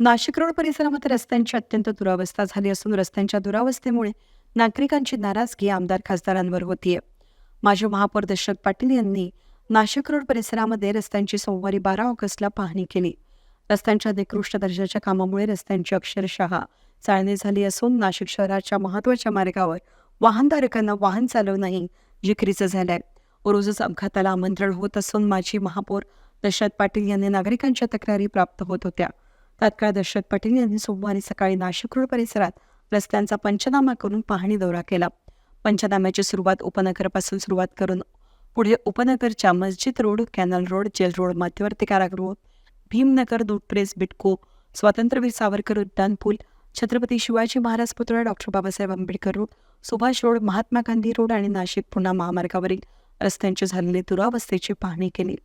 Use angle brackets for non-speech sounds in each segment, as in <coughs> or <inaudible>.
Nashik road परिसरामध्ये रस्त्यांची अत्यंत दुरावस्था झाली असून रस्त्यांच्या दुरावस्थेमुळे नागरिकांची नाराजगी आमदार खासदारांवर होतीये. माजी महापौर दशरथ पाटील यांनी नाशिक रोड परिसरामध्ये रस्त्यांची सोमवारी बारा ऑगस्टला पाहणी केली. रस्त्यांच्या निकृष्ट दर्जाच्या कामामुळे रस्त्यांची अक्षरशः चाळणी झाली असून नाशिक शहराच्या महत्त्वाच्या मार्गावर वाहनधारकांना वाहन चालवणंही जिकरीचं झालंय. रोजच अपघाताला आमंत्रण होत असून माजी महापौर दशरथ पाटील यांनी नागरिकांच्या तक्रारी प्राप्त होत होत्या. तात्काळ दशरथ पटेल यांनी सोमवारी सकाळी नाशिक रोड परिसरात रस्त्यांचा पंचनामा करून पाहणी दौरा केला. पंचनाम्याची सुरुवात उपनगरपासून सुरुवात करून पुढे उपनगरच्या Masjid road canal road jail road मध्यवर्ती कारागृह भीमनगर दूध प्रेस बिटको स्वातंत्र्यवीर सावरकर उद्यान पूल छत्रपती शिवाजी महाराज पुतळा doctor Babasaheb Ambedkar road Subhash road Mahatma Gandhi road आणि नाशिक पुन्हा महामार्गावरील रस्त्यांची झालेली दुरावस्थेची पाहणी केली.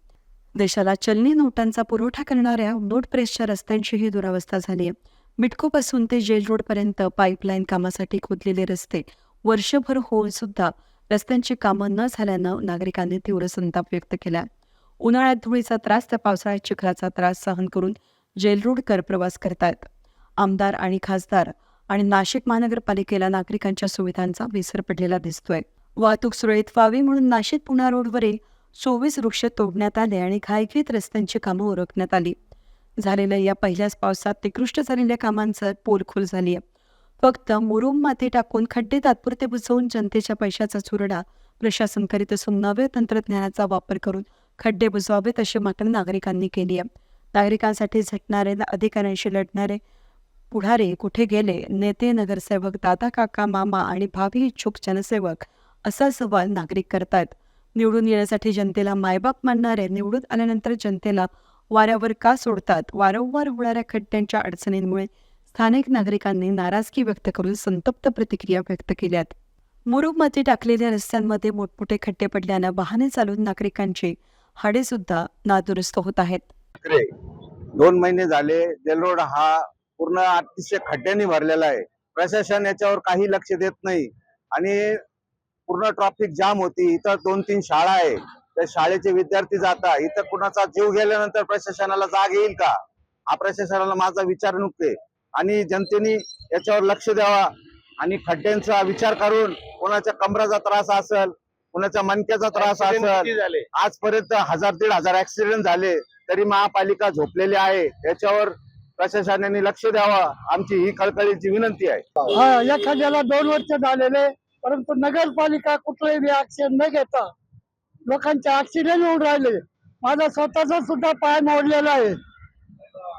देशाला चलनी नोटांचा पुरवठा करणाऱ्या नोट प्रेसच्या रस्त्यांचीही दुरावस्था झाली आहे. बिटकोपासून ते जेल रोडपर्यंत पाईपलाईन कामासाठी खोदलेले रस्ते वर्षभर होऊन सुद्धा रस्त्यांची कामं न झाल्यानं नागरिकांनी तीव्र संताप व्यक्त केला. उन्हाळ्यात धुळीचा त्रास तर पावसाळ्यात चिखलाचा त्रास सहन करून जेल रोडकर प्रवास करतायत आमदार आणि खासदार आणि नाशिक महानगरपालिकेला नागरिकांच्या सुविधांचा विसर पडलेला दिसतोय. वाहतूक सुरळीत व्हावी म्हणून नाशिक पुणा रोडवरील चोवीस वृक्ष तोडण्यात आले आणि घायघेत रस्त्यांची कामं ओळखण्यात आली. झालेल्या या पहिल्याच पावसात निकृष्ट झालेल्या कामांचं पोलखोल झाली आहे फक्त मुरुम माती टाकून खड्डे तात्पुरते बुजवून जनतेच्या पैशाचा चुरडा प्रशासन करीत असून नव्या तंत्रज्ञानाचा वापर करून खड्डे बुजवावेत अशी मागणी नागरिकांनी केली आहे नागरिकांसाठी झटणारे अधिकाऱ्यांशी लढणारे पुढारे कुठे गेले? नेते नगरसेवक दादा काका मामा आणि भावी इच्छुक जनसेवक असा सवाल नागरिक करतायत. निवडून येण्यासाठी जनतेला मायबाप मानणारे निवडून आल्यानंतर जनतेला वाऱ्यावर का सोडतात? वारंवार होणाऱ्या खड्ड्यांच्या अडचणींमुळे स्थानिक नागरिकांनी नाराजगी व्यक्त करून संतप्त प्रतिक्रिया व्यक्त केल्यात. मुरुबमध्ये टाकलेल्या रस्त्यांमध्ये मोठमोठे खड्डे पडल्यानं वाहने चालवून नागरिकांची हाडे सुद्धा नादुरुस्त होत आहेत. दोन महिने झाले रोड हा पूर्ण अतिशय खड्ड्यांनी भरलेला आहे. प्रशासन याच्यावर काही लक्ष देत नाही. आणि पूर्ण ट्रॉफिक जाम होती. इथं दोन तीन शाळा आहे. त्या शाळेचे विद्यार्थी जातात. इथं कुणाचा जीव गेल्यानंतर प्रशासनाला जाग येईल का? हा प्रशासनाला माझा विचार नुकते. आणि जनतेने याच्यावर लक्ष द्यावा. आणि खड्ड्यांचा विचार करून कोणाच्या कमराचा त्रास असेल कोणाच्या मणक्याचा त्रास असेल आजपर्यंत हजार दीड हजार ऍक्सिडेंट झाले. तरी महापालिका झोपलेली आहे. याच्यावर प्रशासनाने लक्ष द्यावं. आमची ही कळकळीची विनंती आहे. हा एखाद्याला दोन वर्ष झालेले परंतु नगरपालिका कुठलंही ऍक्शन न घेता लोकांचे ऍक्सिडेंट होऊन राहिले. माझा स्वतःचा सुद्धा पाय मोडलेला आहे.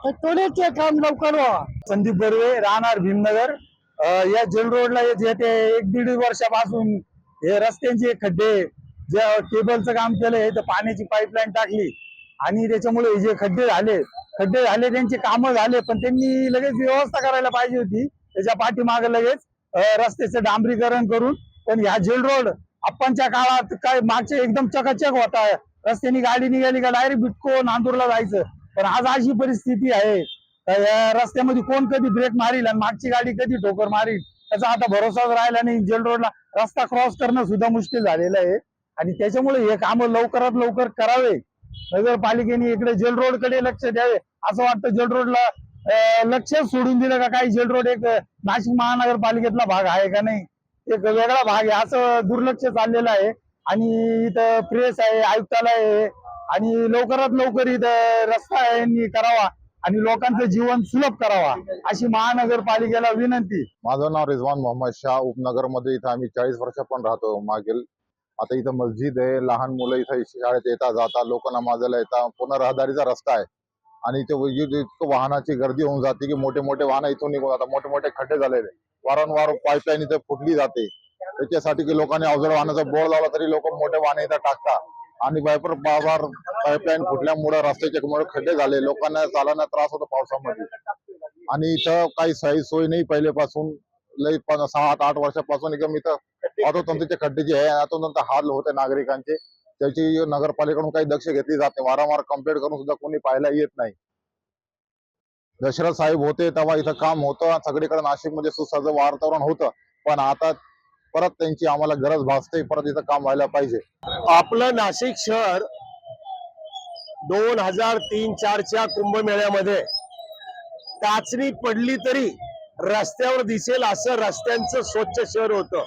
तर त्वरित हे काम लवकर व्हा. संदीप बर्वे राहणार भीमनगर. अं, या जेल रोडला येते एक दीड वर्षापासून हे रस्त्यांचे खड्डे जे केबलचं काम केलंय तर पाण्याची पाईपलाईन टाकली. आणि त्याच्यामुळे हे जे खड्डे झाले खड्डे झाले त्यांचे कामं झाले पण त्यांनी लगेच व्यवस्था करायला पाहिजे होती. त्याच्या पाठीमागे लगेच रस्त्याचं डांबरीकरण करून पण ह्या जेल रोड आपणच्या काळात काय मागचे एकदम चकाचक होता. रस्त्याने गाडी निघाली का डायरेक्ट बिटको नांदूरला जायचं. पण आज अशी परिस्थिती आहे. रस्त्यामध्ये कोण कधी ब्रेक मारील आणि मागची गाडी कधी ठोकर मारील त्याचा आता भरोसाच राहिला नाही. जेल रोडला रस्ता क्रॉस करणं सुद्धा मुश्किल झालेलं आहे. आणि त्याच्यामुळे हे काम लवकरात लवकर करावे. नगरपालिकेने इकडे जेल रोडकडे लक्ष द्यावे. असं वाटतं जेल रोडला लक्ष सोडून दिलं का काही जेल रोड एक नाशिक महानगरपालिकेतला भाग आहे का नाही? एक वेगळा भाग आहे. असं दुर्लक्ष चाललेलं आहे. आणि इथं प्रेस आहे आयुक्तालय आहे. आणि लवकरात लवकर इथं रस्ता यांनी करावा. आणि लोकांचं जीवन सुलभ करावा अशी महानगरपालिकेला विनंती. माझं नाव रिझवान मोहम्मद शाह. उपनगरमध्ये इथं आम्ही चाळीस वर्ष पण राहतो. मागील आता इथं मस्जिद आहे. लहान मुलं इथं शाळेत येता जाता. लोक नमाजाला येतात पुन्हा रहदारीचा रस्ता आहे. आणि इथे इतकं वाहनाची गर्दी होऊन जाते की मोठे मोठे वाहन इथून निघून जातात. मोठे मोठे खड्डे झालेले वारंवार पाईपलाईन इथे फुटली जाते. त्याच्यासाठी की लोकांनी अवजड वाहनाचा बोर्ड लावला तरी लोक मोठे वाहन इथं टाकतात. आणि बायपर बाजार पाईपलाईन फुटल्यामुळे रस्त्याच्या मुळे खड्डे झाले. लोकांना चालण्यात त्रास होतो पावसामध्ये. आणि इथं काही सही सोय नाही पहिलेपासून. लई पण सहा आठ आठ वर्षापासून एकदम इथं अधोतंतीचे खड्डे जे आहे अधोतंत हाल होते नागरिकांचे. त्याची नगरपालिकेकडून काही दक्ष घेतली जाते वारंवार कंप्लेंट करून सुद्धा कोणी पाहायला येत नाही. दशरथ साहेब होते तेव्हा इथं काम होतं. सगळीकडे नाशिकमध्ये सुसज्ज वातावरण होतं. पण आता परत त्यांची आम्हाला गरज भासते. परत इथं काम व्हायला पाहिजे. आपलं नाशिक शहर दोन हजार तीन चारच्या कुंभमेळ्यामध्ये टाचणी पडली तरी रस्त्यावर दिसेल असं रस्त्यांचं स्वच्छ शहर होतं.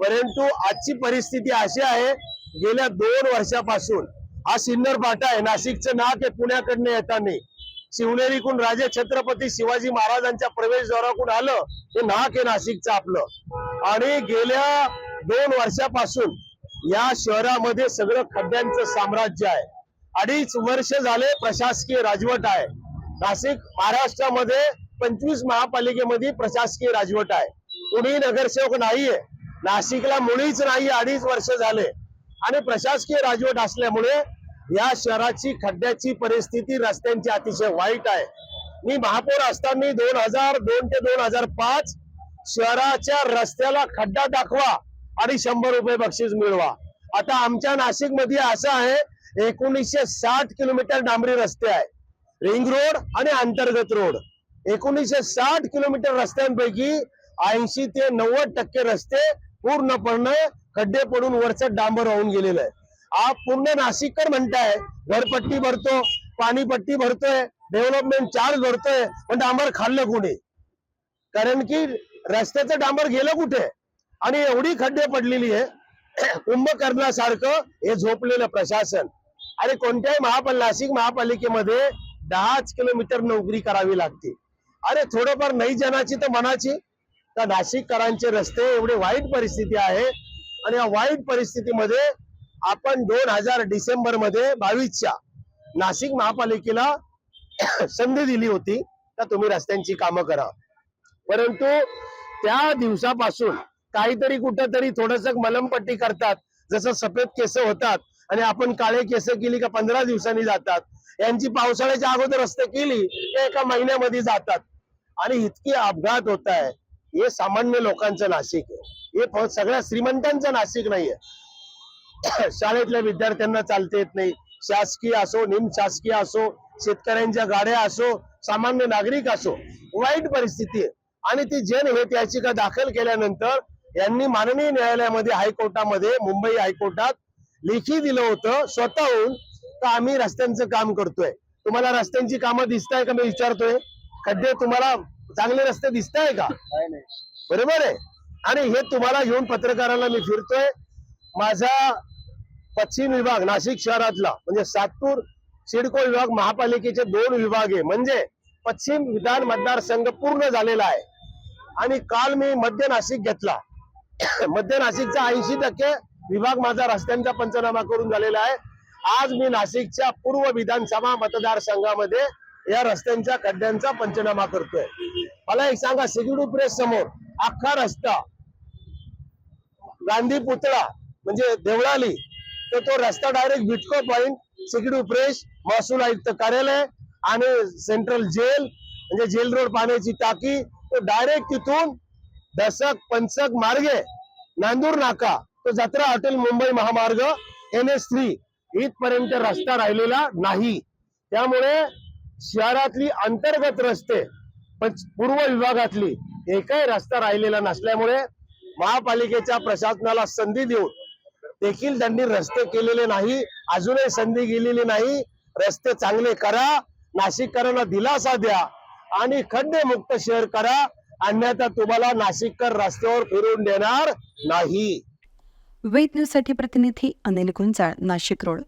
परंतु आजची परिस्थिती अशी आहे गेल्या दोन वर्षापासून हा सिन्नर फाटा आहे. नाशिकचं नाक आहे पुण्याकडनं येताना. शिवनेरीकडून राजे छत्रपती शिवाजी महाराजांच्या प्रवेशद्वाराकडून आलं हे नाक आहे नाशिकचं आपलं. आणि गेल्या दोन वर्षापासून या शहरामध्ये सगळं खड्ड्यांचं साम्राज्य आहे. अडीच वर्ष झाले प्रशासकीय राजवट आहे. नाशिक महाराष्ट्रामध्ये पंचवीस महापालिकेमध्ये प्रशासकीय राजवट आहे. कुणी नगरसेवक नाहीये. नाशिकला मुळीच नाही अडीच वर्ष झाले. आणि प्रशासकीय राजवट असल्यामुळे या शहराची खड्ड्याची परिस्थिती रस्त्यांची अतिशय वाईट आहे. मी महापौर असताना दोन हजार दोन ते दोन हजार पाच शहराच्या रस्त्याला खड्डा दाखवा आणि शंभर रुपये बक्षीस मिळवा. आता आमच्या नाशिकमध्ये असं आहे एकोणीसशे साठ किलोमीटर डांबरी रस्ते आहे. रिंग रोड आणि अंतर्गत रोड. एकोणीसशे साठ किलोमीटर रस्त्यांपैकी ऐंशी ते नव्वद टक्के रस्ते पूर्णपणे खड्डे पडून वरचं डांबर होऊन गेलेलं आहे. आप पूर्ण नाशिककर म्हणताय घरपट्टी भरतो पाणीपट्टी भरतोय डेव्हलपमेंट चार्ज भरतोय पण डांबर खाल्लं कोणी? कारण की रस्त्याचं डांबर गेलं कुठे? आणि एवढी खड्डे पडलेली आहे <clears throat> कुंभकर्णासारखं हे झोपलेलं प्रशासन. आणि कोणत्याही महापाल नाशिक महापालिकेमध्ये दहाच किलोमीटर नोकरी करावी लागते. अरे थोडंफार नाही जनाची तर मनाची. तर नाशिककरांचे रस्ते एवढे वाईट परिस्थिती आहे आणि या वाईट परिस्थितीमध्ये आपण दोन हजार डिसेंबरमध्ये बावीसच्या नाशिक महापालिकेला <coughs> संधी दिली होती का तुम्ही रस्त्यांची कामं करा. परंतु त्या दिवसापासून काहीतरी कुठंतरी थोडस मलमपट्टी करतात जसं सफेद केस होतात आणि आपण काळे केस केली का पंधरा दिवसांनी जातात. यांची पावसाळ्याच्या अगोदर रस्ते केली ते एका महिन्यामध्ये जातात. आणि इतके अपघात होत आहे हे सामान्य लोकांचं नाशिक आहे. हे सगळ्या श्रीमंतांचं नाशिक नाहीये. <coughs> शाळेतल्या विद्यार्थ्यांना चालता येत नाही. शासकीय असो निम शासकीय असो शेतकऱ्यांच्या गाड्या असो सामान्य नागरिक असो वाईट परिस्थिती आहे. आणि ती जनहित याचिका दाखल केल्यानंतर यांनी माननीय न्यायालयामध्ये हायकोर्टामध्ये मुंबई हायकोर्टात लेखी दिलं होतं स्वतःहून का आम्ही रस्त्यांचं काम करतोय. तुम्हाला रस्त्यांची कामं दिसताय का मी विचारतोय? खड्डे तुम्हाला चांगले रस्ते दिसताय का? बरोबर आहे? आणि हे तुम्हाला घेऊन पत्रकारांना मी फिरतोय. माझा पश्चिम विभाग नाशिक शहरातला म्हणजे सातपूर सिडको विभाग महापालिकेचे दोन विभाग आहे. म्हणजे पश्चिम विधान मतदारसंघ पूर्ण झालेला आहे. आणि काल मी मध्य नाशिक घेतला. <coughs> मध्य नाशिकचा ऐंशी टक्के विभाग माझा रस्त्यांचा पंचनामा करून झालेला आहे. आज मी नाशिकच्या पूर्व विधानसभा मतदारसंघामध्ये या रस्त्यांच्या खड्ड्यांचा पंचनामा करतोय. मला एक सांगा सिग्युडी प्रेस समोर अख्खा रस्ता. गांधी पुतळा म्हणजे देवळाली तर तो रस्ता डायरेक्ट बिटको पॉइंट सिग्युडी प्रेस महसूल आयुक्त कार्यालय आणि सेंट्रल जेल म्हणजे जेल रोड पाण्याची टाकी तो डायरेक्ट तिथून दशक पंचक मार्गे नांदूर नाका तो जत्रा हॉटेल मुंबई महामार्ग एन एस थ्री इथपर्यंत रस्ता राहिलेला नाही. त्यामुळे शहरातली अंतर्गत रस्ते पूर्व विभागातली एकही रस्ता राहिलेला नसल्यामुळे महापालिकेच्या प्रशासनाला संधी देऊन देखील त्यांनी रस्ते केलेले नाही अजूनही संधी गेलेली नाही. रस्ते चांगले करा नाशिककरांना दिलासा द्या आणि खड्डे मुक्त शहर करा. अन्यथा तुम्हाला नाशिककर रस्त्यावर फिरून देणार नाही. वेद न्यूजसाठी प्रतिनिधी अनिल गुंजाळ नाशिक रोड.